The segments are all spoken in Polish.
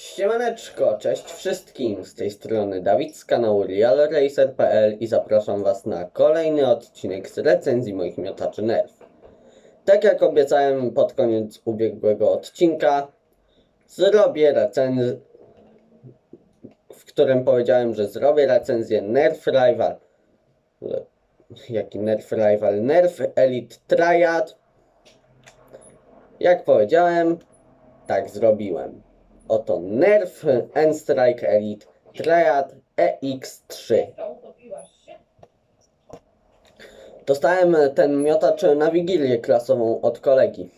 Siemaneczko, cześć wszystkim, z tej strony Dawid z kanału RealRacer.pl i zapraszam was na kolejny odcinek z recenzji moich miotaczy Nerf. Tak jak obiecałem pod koniec ubiegłego odcinka, zrobię recenzję, w którym powiedziałem, że zrobię recenzję Nerf Rival. Jaki Nerf Rival? Nerf Elite Triad. Jak powiedziałem, tak zrobiłem. Oto Nerf N-Strike Elite Triad EX3. Dostałem ten miotacz na wigilię klasową od kolegi.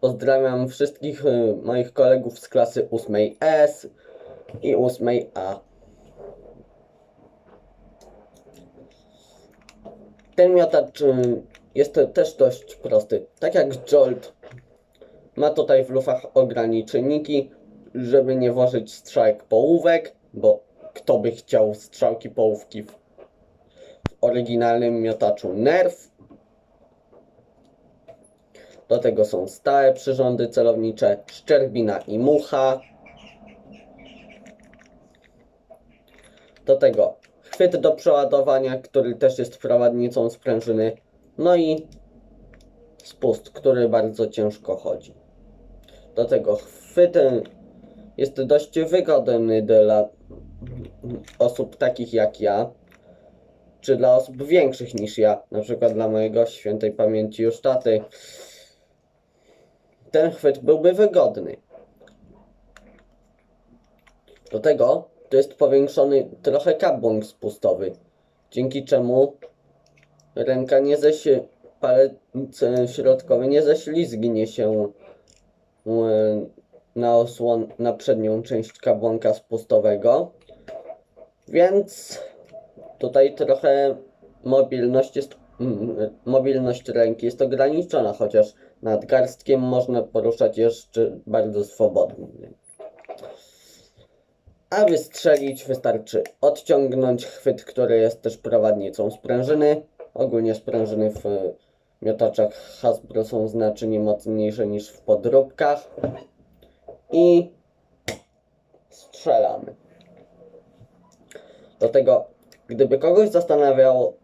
Pozdrawiam wszystkich y, moich kolegów z klasy 8S i 8A. Ten miotacz y, jest też dość prosty. Tak jak Jolt ma tutaj w lufach ograniczenniki, żeby nie włożyć strzałek połówek, bo kto by chciał strzałki połówki w, oryginalnym miotaczu Nerf. Do tego są stałe przyrządy celownicze, szczerbina i mucha. Do tego chwyt do przeładowania, który też jest prowadnicą sprężyny. No i spust, który bardzo ciężko chodzi. Do tego chwyt y, jest dość wygodny dla osób takich jak ja, czy dla osób większych niż ja, na przykład dla mojego świętej pamięci już taty. Ten chwyt byłby wygodny. Do tego to jest powiększony trochę kabłąk spustowy, dzięki czemu ręka nie ześ palec środkowy nie ześlizgnie się e, na osłon, na przednią część kabłonka spustowego. Więc tutaj trochę mobilność jest mm, mobilność ręki jest ograniczona, chociaż nadgarstkiem można poruszać jeszcze bardzo swobodnie. Aby strzelić wystarczy odciągnąć chwyt, który jest też prowadnicą sprężyny. Ogólnie sprężyny w miotaczach Hasbro są znacznie mocniejsze niż w podróbkach. I strzelamy. Do tego, gdyby kogoś zastanawiało,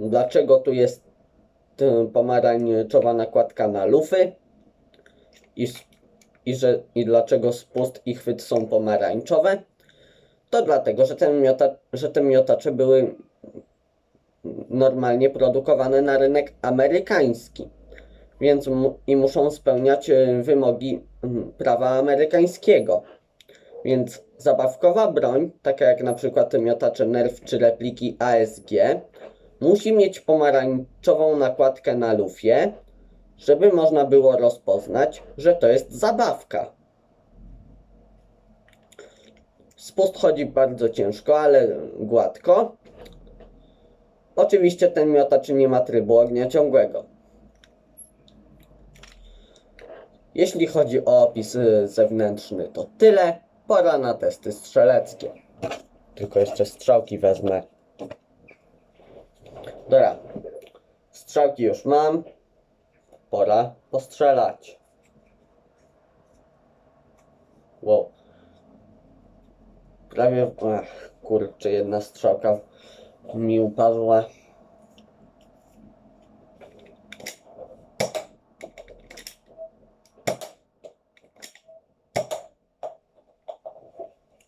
dlaczego tu jest y, pomarańczowa nakładka na lufy i, i, że, i dlaczego spust i chwyt są pomarańczowe, to dlatego, że, ten miota, że te miotacze były normalnie produkowane na rynek amerykański, więc mu, i muszą spełniać y, wymogi prawa amerykańskiego. Więc zabawkowa broń, taka jak na przykład miotacze Nerf czy repliki ASG, musi mieć pomarańczową nakładkę na lufie, żeby można było rozpoznać, że to jest zabawka. Spust chodzi bardzo ciężko, ale gładko. Oczywiście ten miotacz nie ma trybu ognia ciągłego. Jeśli chodzi o opis y, zewnętrzny, to tyle. Pora na testy strzeleckie. Tylko jeszcze strzałki wezmę. Dobra. Strzałki już mam. Pora postrzelać. Wow. Prawie. Ach, kurczę, jedna strzałka mi upadła.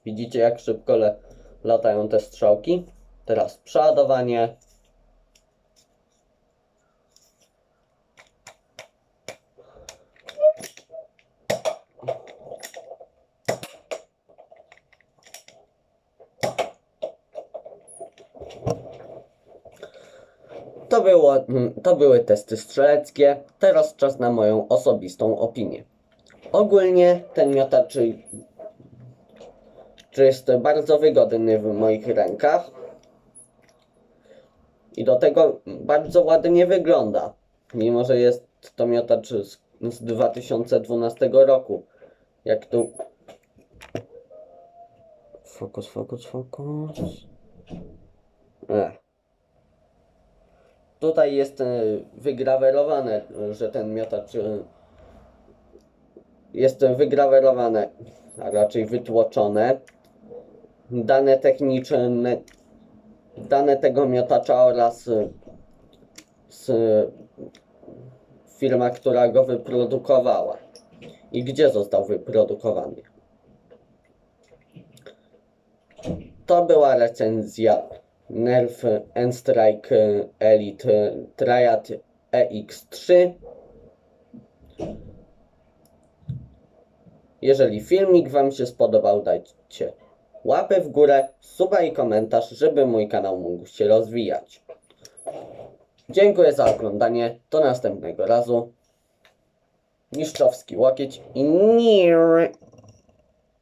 Widzicie jak szybko le latają te strzałki? Teraz przeładowanie. To, było, mm, to były testy strzeleckie. Teraz czas na moją osobistą opinię. Ogólnie ten miotacz że jest bardzo wygodny w moich rękach i do tego bardzo ładnie wygląda, mimo że jest to miotacz z, z 2012 roku. Jak tu. Fokus, fokus, fokus. Ech. Tutaj jest e, wygrawerowane, że ten miotacz e, jest wygrawerowane, a raczej wytłoczone dane techniczne, dane tego miotacza oraz y, z firma, która go wyprodukowała i gdzie został wyprodukowany. To była recenzja Nerf N-Strike Elite Triad EX3. Jeżeli filmik Wam się spodobał, dajcie łapę w górę, suba i komentarz, żeby mój kanał mógł się rozwijać. Dziękuję za oglądanie. Do następnego razu. Mistrzowski łokieć i nie.